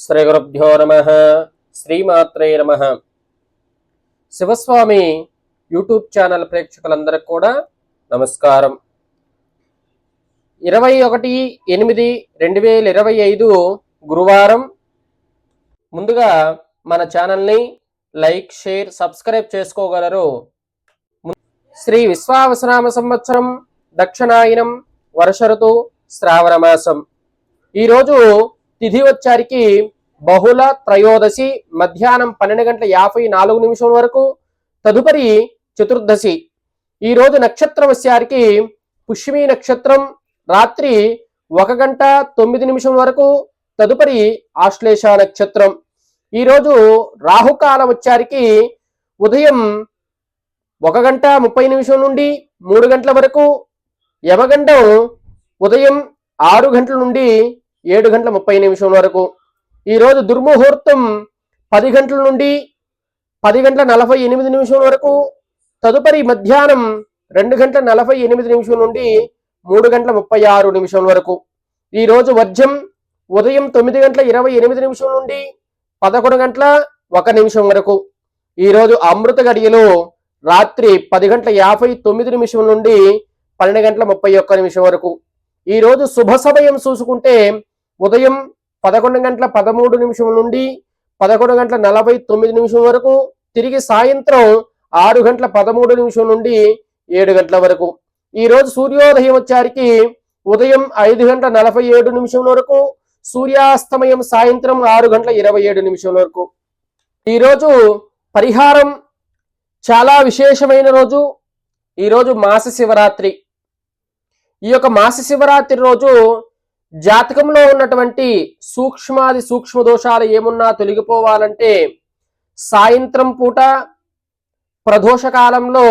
శ్రీ గురుభ్యో నమ. శ్రీమాత్రే నమ. శివస్వామి యూట్యూబ్ ఛానల్ ప్రేక్షకులందరికి కూడా నమస్కారం. ఇరవై ఒకటి ఎనిమిది రెండు వేల ఇరవై ఐదు గురువారం ముందుగా మన ఛానల్ని లైక్ షేర్ సబ్స్క్రైబ్ చేసుకోగలరు. శ్రీ విశ్వావసనామ సంవత్సరం దక్షిణాయనం వర్ష ఋతు శ్రావణ మాసం. ఈరోజు తిథి వచ్చారికి బహుళ త్రయోదశి మధ్యాహ్నం పన్నెండు గంటల యాభై నాలుగు నిమిషం వరకు తదుపరి చతుర్దశి. ఈరోజు నక్షత్రం వచ్చారికి పుష్మి నక్షత్రం రాత్రి ఒక గంట తొమ్మిది నిమిషం వరకు తదుపరి ఆశ్లేష నక్షత్రం. ఈరోజు రాహుకాలం వచ్చారికి ఉదయం ఒక గంట ముప్పై నిమిషం నుండి మూడు గంటల వరకు యమగండం ఉదయం ఆరు గంటల నుండి ఏడు గంటల ముప్పై నిమిషం వరకు. ఈరోజు దుర్ముహూర్తం పది గంటల నుండి పది గంటల నలభై ఎనిమిది నిమిషం వరకు. తదుపరి మధ్యాహ్నం రెండు గంటల నలభై ఎనిమిది నిమిషం నుండి మూడు గంటల ముప్పై ఆరు నిమిషం వరకు. ఈరోజు వర్జం ఉదయం తొమ్మిది గంటల ఇరవై ఎనిమిది నిమిషం నుండి పదకొండు గంటల ఒక నిమిషం వరకు. ఈరోజు అమృత గడియలో రాత్రి పది గంటల యాభై తొమ్మిది నిమిషం నుండి పన్నెండు గంటల ముప్పై ఒక్క నిమిషం వరకు. ఈరోజు శుభ సమయం చూసుకుంటే ఉదయం పదకొండు గంటల పదమూడు నిమిషం నుండి పదకొండు గంటల నలభై తొమ్మిది నిమిషం వరకు తిరిగి సాయంత్రం ఆరు గంటల పదమూడు నిమిషం నుండి ఏడు గంటల వరకు. ఈ రోజు సూర్యోదయం వచ్చారికి ఉదయం ఐదు గంటల నలభై ఏడు నిమిషం వరకు సూర్యాస్తమయం సాయంత్రం ఆరు గంటల ఇరవై ఏడు నిమిషం వరకు. ఈరోజు పరిహారం చాలా విశేషమైన రోజు. ఈరోజు మాస శివరాత్రి. ఈ యొక్క మాస శివరాత్రి రోజు జాతకంలో ఉన్నటువంటి సూక్ష్మాది సూక్ష్మ దోషాలు ఏమున్నా తొలగిపోవాలంటే సాయంత్రం పూట ప్రదోషకాలంలో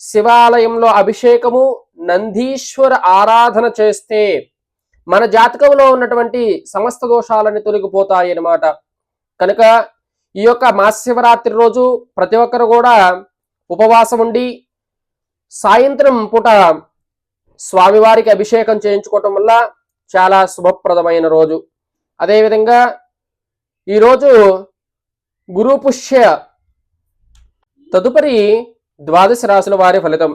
శివాలయంలో అభిషేకము నందీశ్వర ఆరాధన చేస్తే మన జాతకంలో ఉన్నటువంటి సమస్త దోషాలని తొలగిపోతాయి అన్నమాట. కనుక ఈ యొక్క మాశివరాత్రి రోజు ప్రతి ఒక్కరు కూడా ఉపవాసం ఉండి సాయంత్రం పూట స్వామివారికి అభిషేకం చేయించుకోవటం వల్ల చాలా శుభప్రదమైన రోజు. అదేవిధంగా ఈరోజు గురు పుష్య తదుపరి ద్వాదశ రాశుల వారి ఫలితం.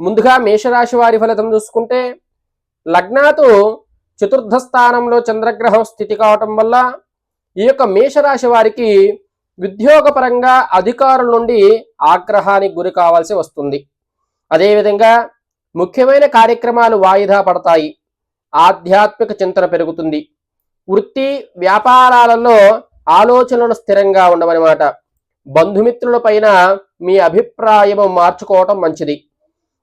ముందుగా మేషరాశి వారి ఫలితం చూసుకుంటే లగ్నాతు చతుర్థ స్థానంలో చంద్రగ్రహం స్థితి కావటం వల్ల ఈ యొక్క మేషరాశి వారికి ఉద్యోగపరంగా అధికారుల నుండి ఆగ్రహానికి గురి కావాల్సి వస్తుంది. అదేవిధంగా ముఖ్యమైన కార్యక్రమాలు వాయిదా పడతాయి. ఆధ్యాత్మిక చింతన పెరుగుతుంది. వృత్తి వ్యాపారాలలో ఆలోచనలు స్థిరంగా ఉండవన్నమాట. బంధుమిత్రుల పైన మీ అభిప్రాయం మార్చుకోవటం మంచిది.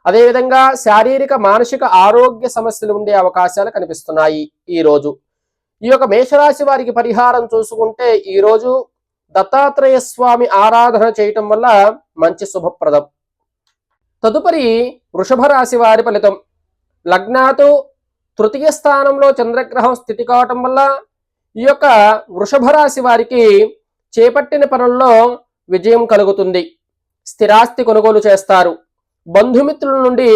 అదేవిధంగా శారీరక మానసిక ఆరోగ్య సమస్యలు ఉండే అవకాశాలు కనిపిస్తున్నాయి ఈ రోజు. ఈ యొక్క మేషరాశి వారికి పరిహారం చూసుకుంటే ఈరోజు దత్తాత్రేయ స్వామి ఆరాధన చేయటం వల్ల మంచి శుభప్రదం. తదుపరి వృషభ రాశి వారి ఫలితం. లగ్నాతో తృతీయ స్థానంలో చంద్రగ్రహం స్థితి కావటం వల్ల ఈ యొక్క వృషభ రాశి వారికి చేపట్టిన పనుల్లో విజయం కలుగుతుంది. స్థిరాస్తి కొనుగోలు చేస్తారు. బంధుమిత్రుల నుండి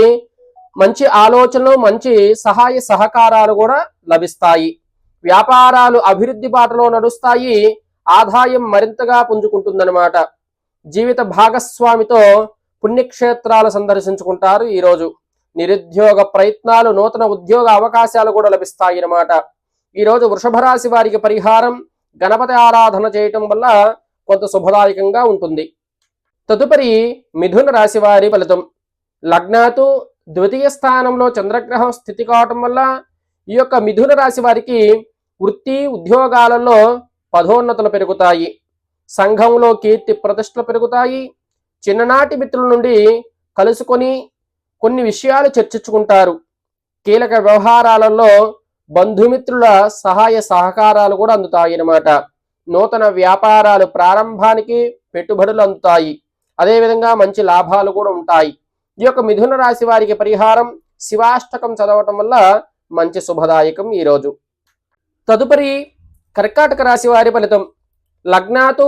మంచి ఆలోచనలు మంచి సహాయ సహకారాలు కూడా లభిస్తాయి. వ్యాపారాలు అభివృద్ధి బాటలో నడుస్తాయి. ఆదాయం మరింతగా పుంజుకుంటుందన్నమాట. జీవిత భాగస్వామితో పుణ్యక్షేత్రాలు సందర్శించుకుంటారు ఈరోజు. నిరుద్యోగ ప్రయత్నాలు నూతన ఉద్యోగ అవకాశాలు కూడా లభిస్తాయి అన్నమాట. ఈరోజు వృషభ రాశి వారికి పరిహారం గణపతి ఆరాధన చేయటం వల్ల కొంత శుభదాయకంగా ఉంటుంది. తదుపరి మిథున రాశి వారి ఫలితం. లగ్నాతు ద్వితీయ స్థానంలో చంద్రగ్రహం స్థితి కావటం వల్ల ఈ యొక్క మిథున రాశి వారికి వృత్తి ఉద్యోగాలలో పదోన్నతులు పెరుగుతాయి. సంఘంలో కీర్తి ప్రతిష్టలు పెరుగుతాయి. చిన్ననాటి మిత్రుల నుండి కలుసుకొని కొన్ని విషయాలు చర్చించుకుంటారు. కీలక వ్యవహారాలలో బంధుమిత్రుల సహాయ సహకారాలు కూడా అందుతాయి అన్నమాట. నూతన వ్యాపారాలు ప్రారంభానికి పెట్టుబడులు అందుతాయి. అదేవిధంగా మంచి లాభాలు కూడా ఉంటాయి. ఈ యొక్క మిథున రాశి వారికి పరిహారం శివాష్టకం చదవటం వల్ల మంచి శుభదాయకం ఈరోజు తదుపరి కర్కాటక రాశి వారి ఫలితం. లగ్నాతు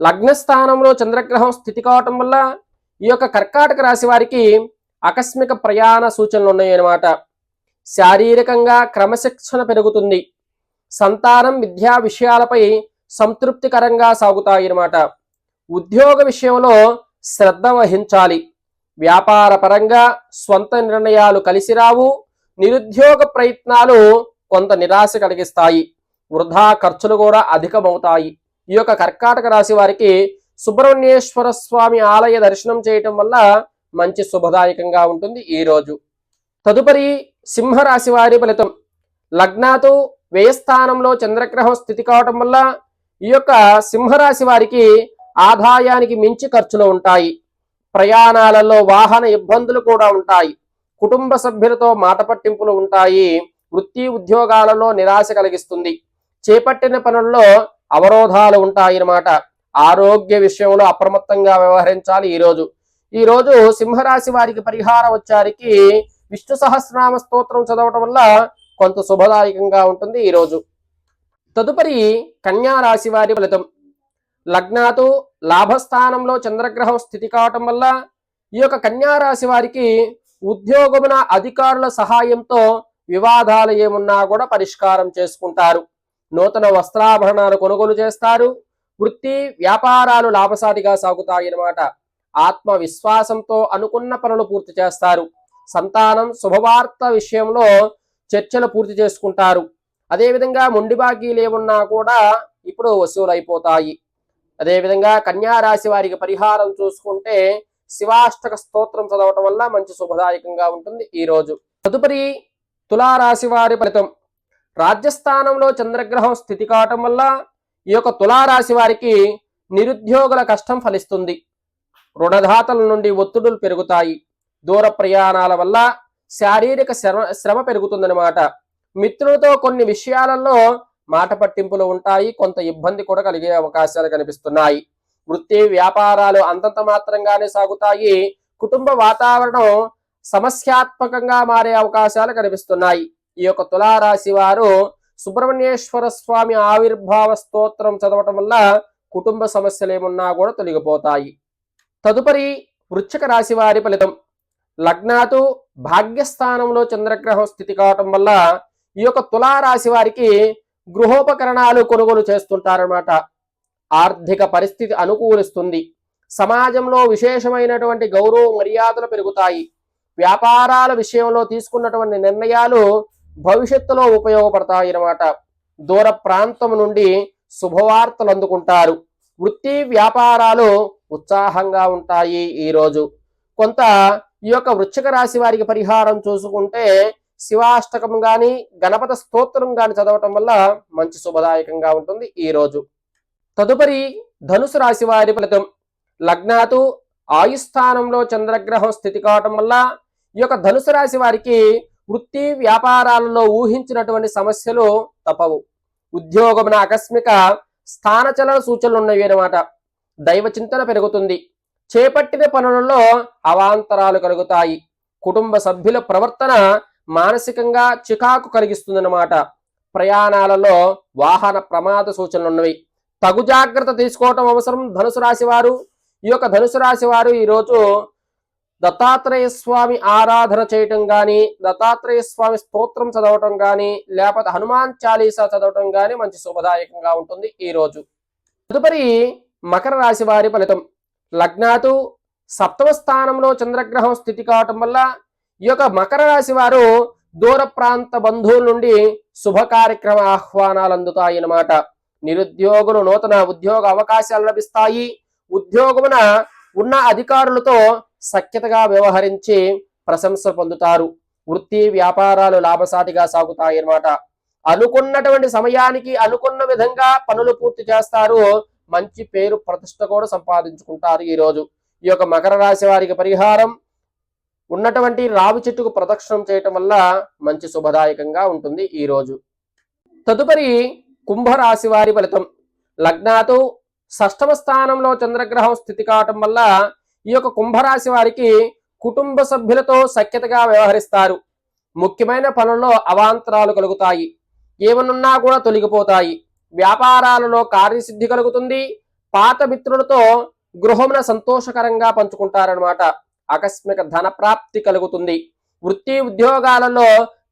లగ్నస్థానంలో చంద్రగ్రహం స్థితి కావటం వల్ల ఈ యొక్క కర్కాటక రాశి వారికి ఆకస్మిక ప్రయాణ సూచనలు ఉన్నాయన్నమాట. శారీరకంగా క్రమశిక్షణ పెరుగుతుంది. సంతానం విద్యా విషయాలపై సంతృప్తికరంగా సాగుతాయి అన్నమాట ఉద్యోగ విషయంలో శ్రద్ధ వహించాలి. వ్యాపార పరంగా స్వంత నిర్ణయాలు కలిసి రావు నిరుద్యోగ ప్రయత్నాలు కొంత నిరాశ కలిగిస్తాయి. వృధా ఖర్చులు కూడా అధికమవుతాయి. ఈ యొక్క కర్కాటక రాశి వారికి సుబ్రహ్మణ్యేశ్వర స్వామి ఆలయ దర్శనం చేయటం వల్ల మంచి శుభదాయకంగా ఉంటుంది ఈ రోజు. తదుపరి సింహరాశి వారి ఫలితం. లగ్నాతు వ్యయస్థానంలో చంద్రగ్రహం స్థితి కావటం వల్ల ఈ యొక్క సింహరాశి వారికి ఆదాయానికి మించి ఖర్చులు ఉంటాయి. ప్రయాణాలలో వాహన ఇబ్బందులు కూడా ఉంటాయి. కుటుంబ సభ్యులతో మాట పట్టింపులు ఉంటాయి. వృత్తి ఉద్యోగాలలో నిరాశ కలిగిస్తుంది. చేపట్టిన పనుల్లో అవరోధాలు ఉంటాయి అన్నమాట ఆరోగ్య విషయంలో అప్రమత్తంగా వ్యవహరించాలి ఈ రోజు. ఈ రోజు సింహరాశి వారికి పరిహారం వచ్చారికి విష్ణు సహస్రనామ స్తోత్రం చదవటం వల్ల కొంత శుభదాయకంగా ఉంటుంది ఈ రోజు. తదుపరి కన్యారాశి వారి ఫలితం. లగ్నాతు లాభస్థానంలో చంద్రగ్రహం స్థితి కావటం వల్ల ఈ యొక్క కన్యారాశి వారికి ఉద్యోగమున అధికారుల సహాయంతో వివాదాలు ఏమున్నా కూడా పరిష్కారం చేసుకుంటారు. నూతన వస్త్రాభరణాలు కొనుగోలు చేస్తారు. వృత్తి వ్యాపారాలు లాభసాటిగా సాగుతాయి అన్నమాట ఆత్మవిశ్వాసంతో అనుకున్న పనులు పూర్తి చేస్తారు. సంతానం శుభవార్త విషయంలో చర్చలు పూర్తి చేసుకుంటారు. అదేవిధంగా మొండి బాకీలు ఏమున్నా కూడా ఇప్పుడు వసూలైపోతాయి. అదేవిధంగా కన్యారాశి వారికి పరిహారం చూసుకుంటే శివాష్టక స్తోత్రం చదవటం వల్ల మంచి శుభదాయకంగా ఉంటుంది ఈరోజు తదుపరి తులారాశి వారి ఫలితం. రాజ్యస్థానంలో చంద్రగ్రహం స్థితి కావటం వల్ల ఈ యొక్క తులారాశి వారికి నిరుద్యోగుల కష్టం ఫలిస్తుంది. రుణదాతల నుండి ఒత్తిడులు పెరుగుతాయి. దూర ప్రయాణాల వల్ల శారీరక శ్రమ శ్రమ పెరుగుతుందన్నమాట. మిత్రులతో కొన్ని విషయాలలో మాట పట్టింపులు ఉంటాయి. కొంత ఇబ్బంది కూడా కలిగే అవకాశాలు కనిపిస్తున్నాయి. వృత్తి వ్యాపారాలు అంతంత మాత్రంగానే సాగుతాయి. కుటుంబ వాతావరణం సమస్యాత్మకంగా మారే అవకాశాలు కనిపిస్తున్నాయి. ఈ యొక్క తులారాశి వారు సుబ్రహ్మణ్యేశ్వర స్వామి ఆవిర్భావ స్తోత్రం చదవటం వల్ల కుటుంబ సమస్యలు ఏమున్నా కూడా తొలగిపోతాయి. తదుపరి వృశ్చిక రాశి వారి ఫలితం. లగ్నాతు భాగ్యస్థానంలో చంద్రగ్రహం స్థితి కావటం వల్ల ఈ యొక్క తులారాశి వారికి గృహోపకరణాలు కొనుగోలు చేస్తుంటారన్నమాట. ఆర్థిక పరిస్థితి అనుకూలిస్తుంది. సమాజంలో విశేషమైనటువంటి గౌరవ మర్యాదలు పెరుగుతాయి. వ్యాపారాల విషయంలో తీసుకున్నటువంటి నిర్ణయాలు భవిష్యత్తులో ఉపయోగపడతాయి అన్నమాట. దూర ప్రాంతం నుండి శుభవార్తలు అందుకుంటారు. వృత్తి వ్యాపారాలు ఉత్సాహంగా ఉంటాయి ఈ రోజు. కొంత ఈ యొక్క వృశ్చిక రాశి వారికి పరిహారం చూసుకుంటే శివాష్టకం గాని గణపత స్తోత్రం గాని చదవటం వల్ల మంచి శుభదాయకంగా ఉంటుంది ఈ రోజు. తదుపరి ధనుసు రాశి వారి ఫలితం. లగ్నాతు ఆయుస్థానంలో చంద్రగ్రహం స్థితి కావటం వల్ల ఈ యొక్క ధనుసు రాశి వారికి వృత్తి వ్యాపారాలలో ఊహించినటువంటి సమస్యలు తప్పవు. ఉద్యోగమున ఆకస్మిక స్థానచలన సూచనలు ఉన్నవి అన్నమాట. దైవ చింతన పెరుగుతుంది. చేపట్టిన పనులలో అవాంతరాలు కలుగుతాయి. కుటుంబ సభ్యుల ప్రవర్తన మానసికంగా చికాకు కలిగిస్తుందన్నమాట. ప్రయాణాలలో వాహన ప్రమాద సూచనలు ఉన్నవి. తగు జాగ్రత్త తీసుకోవటం అవసరం. ధనుసు రాశి వారు ఈ యొక్క ధనుసు రాశి వారు ఈరోజు దత్తాత్రేయ స్వామి ఆరాధన చేయటం కానీ దత్తాత్రేయ స్వామి స్తోత్రం చదవటం కానీ లేకపోతే హనుమాన్ చాలీసా చదవటం కానీ మంచి శుభదాయకంగా ఉంటుంది ఈ రోజు. తదుపరి మకర రాశి వారి ఫలితం. లగ్నాతు సప్తమ స్థానంలో చంద్రగ్రహం స్థితి కావటం వల్ల ఈ యొక్క మకర రాశి వారు దూర ప్రాంత బంధువుల నుండి శుభ కార్యక్రమ ఆహ్వానాలు అందుతాయి అన్నమాట. నిరుద్యోగులు నూతన ఉద్యోగ అవకాశాలు లభిస్తాయి. ఉద్యోగమున ఉన్న అధికారులతో సఖ్యతగా వ్యవహరించి ప్రశంస పొందుతారు. వృత్తి వ్యాపారాలు లాభసాటిగా సాగుతాయి అన్నమాట అనుకున్నటువంటి సమయానికి అనుకున్న విధంగా పనులు పూర్తి చేస్తారు. మంచి పేరు ప్రతిష్ట కూడా సంపాదించుకుంటారు ఈరోజు. ఈ యొక్క మకర రాశి వారికి పరిహారం ఉన్నటువంటి రావి చెట్టుకు ప్రదక్షిణం చేయటం వల్ల మంచి శుభదాయకంగా ఉంటుంది ఈ రోజు తదుపరి కుంభరాశి వారి ఫలితం. లగ్నాతో షష్టమ స్థానంలో చంద్రగ్రహం స్థితి కావటం వల్ల ఈ యొక్క కుంభరాశి వారికి కుటుంబ సభ్యులతో సఖ్యతగా వ్యవహరిస్తారు. ముఖ్యమైన పనుల్లో అవాంతరాలు కలుగుతాయి. ఏమనున్నా కూడా తొలగిపోతాయి. వ్యాపారాలలో కార్యసిద్ధి కలుగుతుంది. పాత మిత్రులతో గృహమున సంతోషకరంగా పంచుకుంటారనమాట ఆకస్మిక ధన ప్రాప్తి కలుగుతుంది. వృత్తి ఉద్యోగాలలో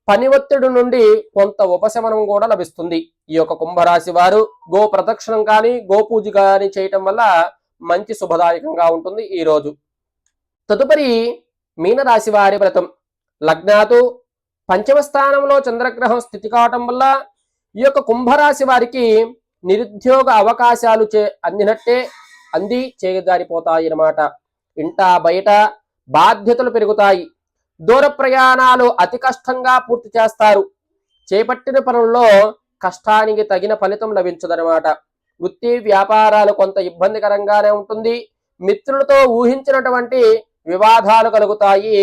పని ఒత్తిడి నుండి కొంత ఉపశమనం కూడా లభిస్తుంది. ఈ యొక్క కుంభరాశి వారు గో ప్రదక్షిణం కానీ గోపూజ కానీ చేయటం వల్ల మంచి శుభదాయకంగా ఉంటుంది ఈ రోజు. తదుపరి మీనరాశి వారి వ్రతం. లగ్నాతు పంచమ స్థానంలో చంద్రగ్రహం స్థితి కావటం వల్ల ఈ యొక్క కుంభరాశి వారికి నిరుద్యోగ అవకాశాలు చే అందినట్టే అంది చేజారిపోతాయి అన్నమాట ఇంట బయట బాధ్యతలు పెరుగుతాయి. దూర ప్రయాణాలు అతి కష్టంగా పూర్తి చేస్తారు. చేపట్టిన పనుల్లో కష్టానికి తగిన ఫలితం లభించదనమాట వృత్తి వ్యాపారాలు కొంత ఇబ్బందికరంగానే ఉంటుంది. మిత్రులతో ఊహించినటువంటి వివాదాలు కలుగుతాయి.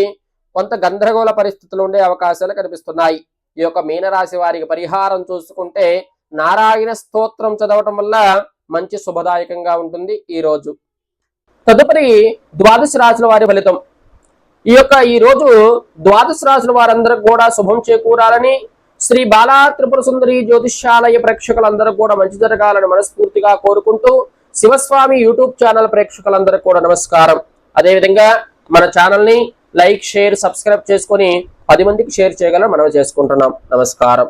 కొంత గందరగోళ పరిస్థితులు ఉండే అవకాశాలు కనిపిస్తున్నాయి. ఈ యొక్క మీనరాశి వారికి పరిహారం చూసుకుంటే నారాయణ స్తోత్రం చదవటం వల్ల మంచి శుభదాయకంగా ఉంటుంది ఈ రోజు. తదుపరి ద్వాదశ రాశుల వారి ఫలితం. ఈ యొక్క ఈ రోజు ద్వాదశ రాశుల వారందరికి కూడా శుభం చేకూరాలని శ్రీ బాలా త్రిపుర సుందరి జ్యోతిష్యాలయ ప్రేక్షకులందరూ కూడా మంచి జరగాలని మనస్ఫూర్తిగా కోరుకుంటూ శివస్వామి యూట్యూబ్ ఛానల్ ప్రేక్షకులందరూ కూడా నమస్కారం. అదేవిధంగా మన ఛానల్ని లైక్ షేర్ సబ్స్క్రైబ్ చేసుకొని పది మందికి షేర్ చేయగలని మనం చేసుకుంటున్నాం. నమస్కారం.